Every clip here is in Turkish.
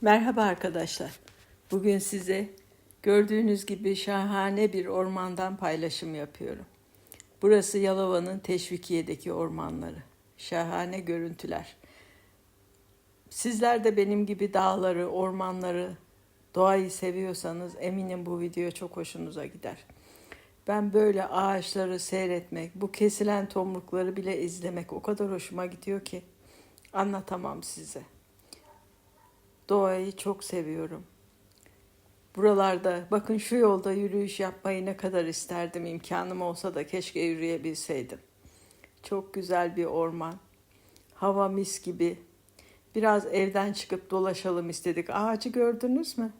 Merhaba arkadaşlar. Bugün size gördüğünüz gibi şahane bir ormandan paylaşım yapıyorum. Burası Yalova'nın Teşvikiye'deki ormanları. Şahane görüntüler. Sizler de benim gibi dağları, ormanları, doğayı seviyorsanız eminim bu video çok hoşunuza gider. Ben böyle ağaçları seyretmek, bu kesilen tomrukları bile izlemek o kadar hoşuma gidiyor ki anlatamam size. Doğayı çok seviyorum. Buralarda bakın şu yolda yürüyüş yapmayı ne kadar isterdim imkanım olsa da keşke yürüyebilseydim. Çok güzel bir orman. Hava mis gibi. Biraz evden çıkıp dolaşalım istedik. Ağacı gördünüz mü?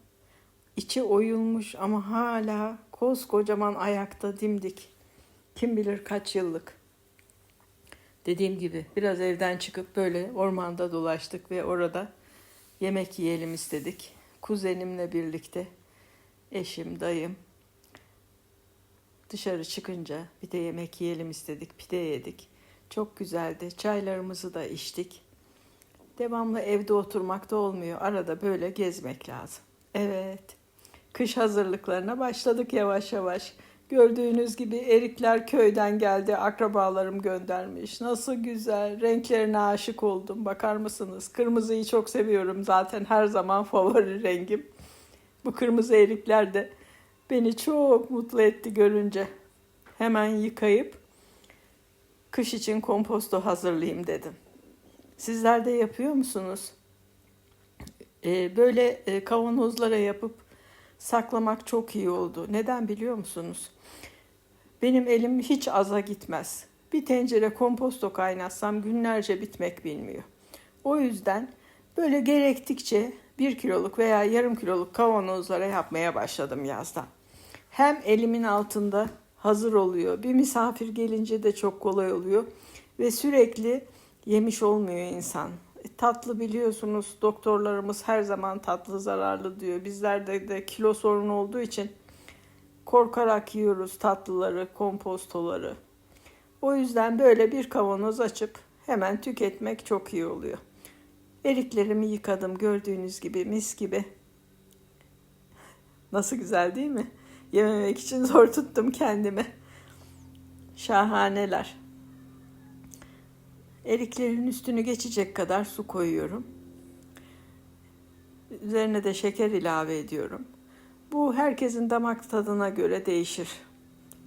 İçi oyulmuş ama hala koskocaman ayakta dimdik. Kim bilir kaç yıllık. Dediğim gibi biraz evden çıkıp böyle ormanda dolaştık ve orada yemek yiyelim istedik. Kuzenimle birlikte eşim, dayım dışarı çıkınca bir de yemek yiyelim istedik. Pide yedik. Çok güzeldi. Çaylarımızı da içtik. Devamlı evde oturmak da olmuyor. Arada böyle gezmek lazım. Evet. Kış hazırlıklarına başladık yavaş yavaş. Gördüğünüz gibi erikler köyden geldi. Akrabalarım göndermiş. Nasıl güzel. Renklerine aşık oldum. Bakar mısınız? Kırmızıyı çok seviyorum. Zaten her zaman favori rengim. Bu kırmızı erikler de beni çok mutlu etti görünce. Hemen yıkayıp kış için komposto hazırlayayım dedim. Sizler de yapıyor musunuz? Ee, böyle e, kavanozlara yapıp saklamak çok iyi oldu. Neden biliyor musunuz? Benim elim hiç aza gitmez. Bir tencere komposto kaynatsam günlerce bitmek bilmiyor. O yüzden böyle gerektikçe bir kiloluk veya yarım kiloluk kavanozlara yapmaya başladım yazdan. Hem elimin altında hazır oluyor. Bir misafir gelince de çok kolay oluyor. Ve sürekli yemiş olmuyor insan. E, tatlı biliyorsunuz doktorlarımız her zaman tatlı zararlı diyor. Bizlerde de kilo sorunu olduğu için korkarak yiyoruz tatlıları, kompostoları. O yüzden böyle bir kavanoz açıp hemen tüketmek çok iyi oluyor. Eriklerimi yıkadım gördüğünüz gibi mis gibi. Nasıl güzel değil mi? Yememek için zor tuttum kendimi. Şahaneler. Eriklerin üstünü geçecek kadar su koyuyorum. Üzerine de şeker ilave ediyorum. Bu herkesin damak tadına göre değişir.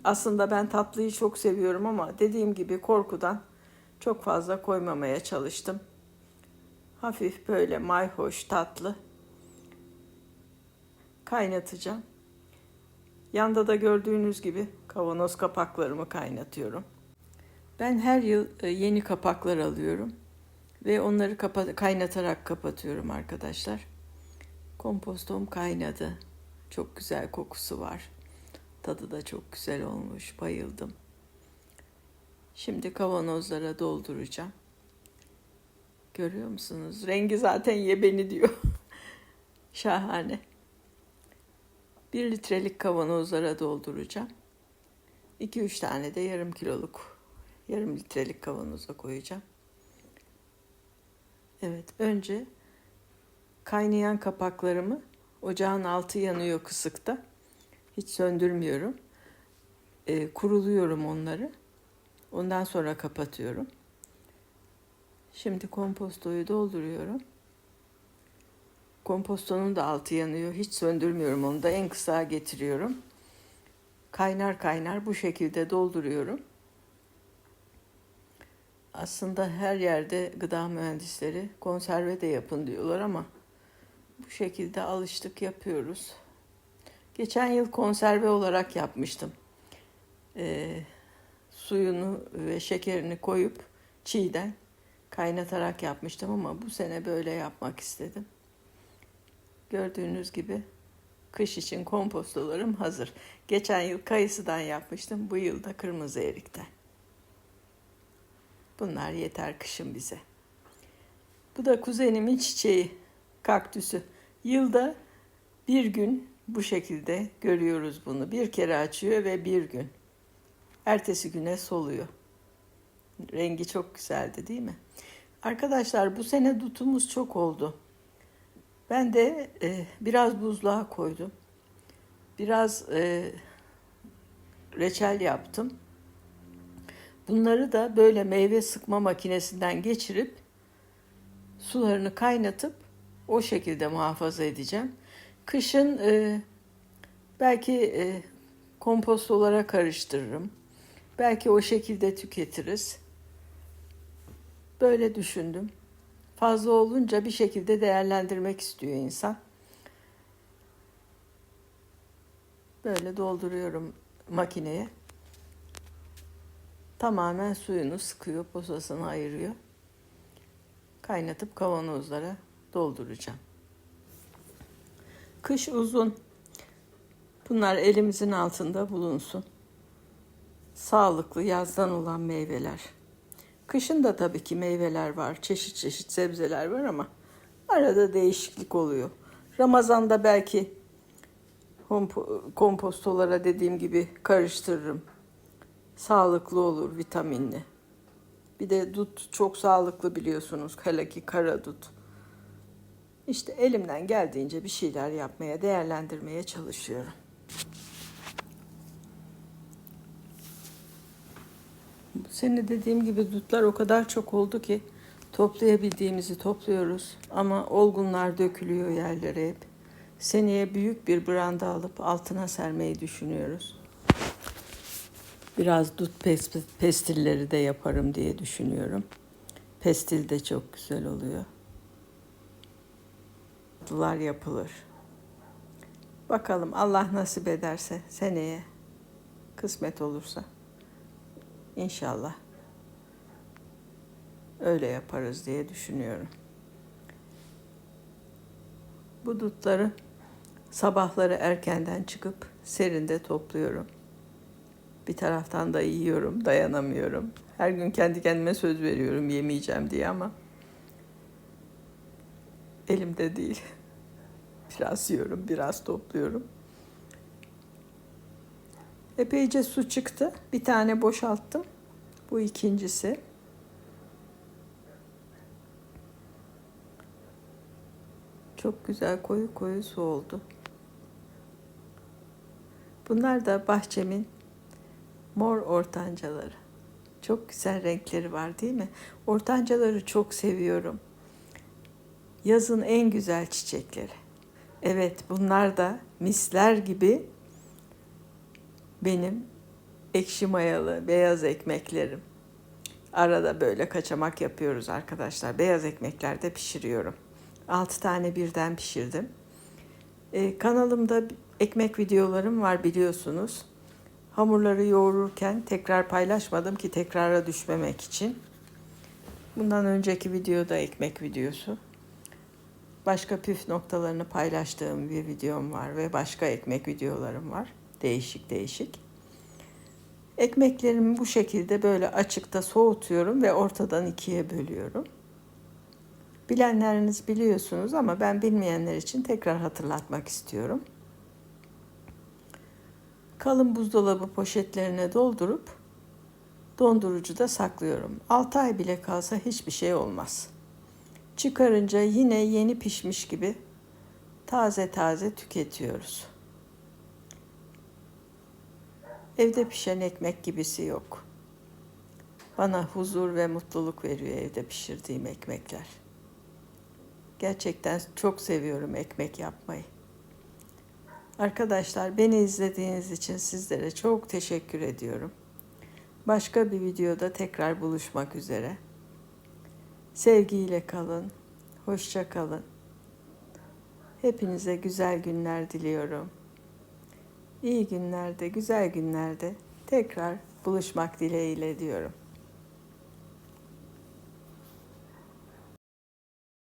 Aslında ben tatlıyı çok seviyorum ama dediğim gibi korkudan çok fazla koymamaya çalıştım. Hafif böyle mayhoş tatlı kaynatacağım. Yanda da gördüğünüz gibi kavanoz kapaklarımı kaynatıyorum. Ben her yıl e, yeni kapaklar alıyorum ve onları kapa- kaynatarak kapatıyorum arkadaşlar. Kompostom kaynadı. Çok güzel kokusu var. Tadı da çok güzel olmuş. Bayıldım. Şimdi kavanozlara dolduracağım. Görüyor musunuz? Rengi zaten ye beni diyor. Şahane. Bir litrelik kavanozlara dolduracağım. 2-3 tane de yarım kiloluk, yarım litrelik kavanoza koyacağım. Evet, önce kaynayan kapaklarımı ocağın altı yanıyor kısıkta. Hiç söndürmüyorum. E, kuruluyorum onları. Ondan sonra kapatıyorum. Şimdi kompostoyu dolduruyorum. Kompostonun da altı yanıyor. Hiç söndürmüyorum onu da en kısa getiriyorum. Kaynar kaynar bu şekilde dolduruyorum. Aslında her yerde gıda mühendisleri konserve de yapın diyorlar ama bu şekilde alıştık yapıyoruz. Geçen yıl konserve olarak yapmıştım. Ee, suyunu ve şekerini koyup çiğden kaynatarak yapmıştım ama bu sene böyle yapmak istedim. Gördüğünüz gibi kış için kompostolarım hazır. Geçen yıl kayısıdan yapmıştım, bu yıl da kırmızı erikten. Bunlar yeter kışın bize. Bu da kuzenimin çiçeği, kaktüsü. Yılda bir gün bu şekilde görüyoruz bunu. Bir kere açıyor ve bir gün. Ertesi güne soluyor. Rengi çok güzeldi değil mi? Arkadaşlar bu sene dutumuz çok oldu. Ben de e, biraz buzluğa koydum. Biraz e, reçel yaptım. Bunları da böyle meyve sıkma makinesinden geçirip sularını kaynatıp o şekilde muhafaza edeceğim. Kışın e, belki e, kompost olarak karıştırırım. Belki o şekilde tüketiriz. Böyle düşündüm. Fazla olunca bir şekilde değerlendirmek istiyor insan. Böyle dolduruyorum makineye. Tamamen suyunu sıkıyor, posasını ayırıyor. Kaynatıp kavanozlara dolduracağım. Kış uzun. Bunlar elimizin altında bulunsun. Sağlıklı yazdan olan meyveler. Kışın da tabii ki meyveler var, çeşit çeşit sebzeler var ama arada değişiklik oluyor. Ramazan'da belki kompostolara dediğim gibi karıştırırım. Sağlıklı olur, vitaminli. Bir de dut çok sağlıklı biliyorsunuz. Kalaki kara dut. İşte elimden geldiğince bir şeyler yapmaya, değerlendirmeye çalışıyorum. Senin dediğim gibi dutlar o kadar çok oldu ki toplayabildiğimizi topluyoruz ama olgunlar dökülüyor yerlere hep. Seneye büyük bir branda alıp altına sermeyi düşünüyoruz. Biraz dut pestilleri de yaparım diye düşünüyorum. Pestil de çok güzel oluyor. Dular yapılır. Bakalım Allah nasip ederse seneye kısmet olursa inşallah öyle yaparız diye düşünüyorum. Bu dutları sabahları erkenden çıkıp serinde topluyorum. Bir taraftan da yiyorum, dayanamıyorum. Her gün kendi kendime söz veriyorum yemeyeceğim diye ama elimde değil. Biraz yiyorum, biraz topluyorum. Epeyce su çıktı. Bir tane boşalttım. Bu ikincisi. Çok güzel koyu koyu su oldu. Bunlar da bahçemin mor ortancaları. Çok güzel renkleri var değil mi? Ortancaları çok seviyorum. Yazın en güzel çiçekleri. Evet bunlar da misler gibi benim ekşi mayalı beyaz ekmeklerim. Arada böyle kaçamak yapıyoruz arkadaşlar. Beyaz ekmeklerde pişiriyorum. 6 tane birden pişirdim. Ee, kanalımda ekmek videolarım var biliyorsunuz. Hamurları yoğururken tekrar paylaşmadım ki tekrara düşmemek için. Bundan önceki videoda ekmek videosu. Başka püf noktalarını paylaştığım bir videom var ve başka ekmek videolarım var. Değişik değişik. Ekmeklerimi bu şekilde böyle açıkta soğutuyorum ve ortadan ikiye bölüyorum. Bilenleriniz biliyorsunuz ama ben bilmeyenler için tekrar hatırlatmak istiyorum. Kalın buzdolabı poşetlerine doldurup dondurucuda saklıyorum. 6 ay bile kalsa hiçbir şey olmaz. Çıkarınca yine yeni pişmiş gibi taze taze tüketiyoruz. Evde pişen ekmek gibisi yok. Bana huzur ve mutluluk veriyor evde pişirdiğim ekmekler. Gerçekten çok seviyorum ekmek yapmayı. Arkadaşlar beni izlediğiniz için sizlere çok teşekkür ediyorum. Başka bir videoda tekrar buluşmak üzere. Sevgiyle kalın. Hoşça kalın. Hepinize güzel günler diliyorum. İyi günlerde, güzel günlerde tekrar buluşmak dileğiyle diyorum.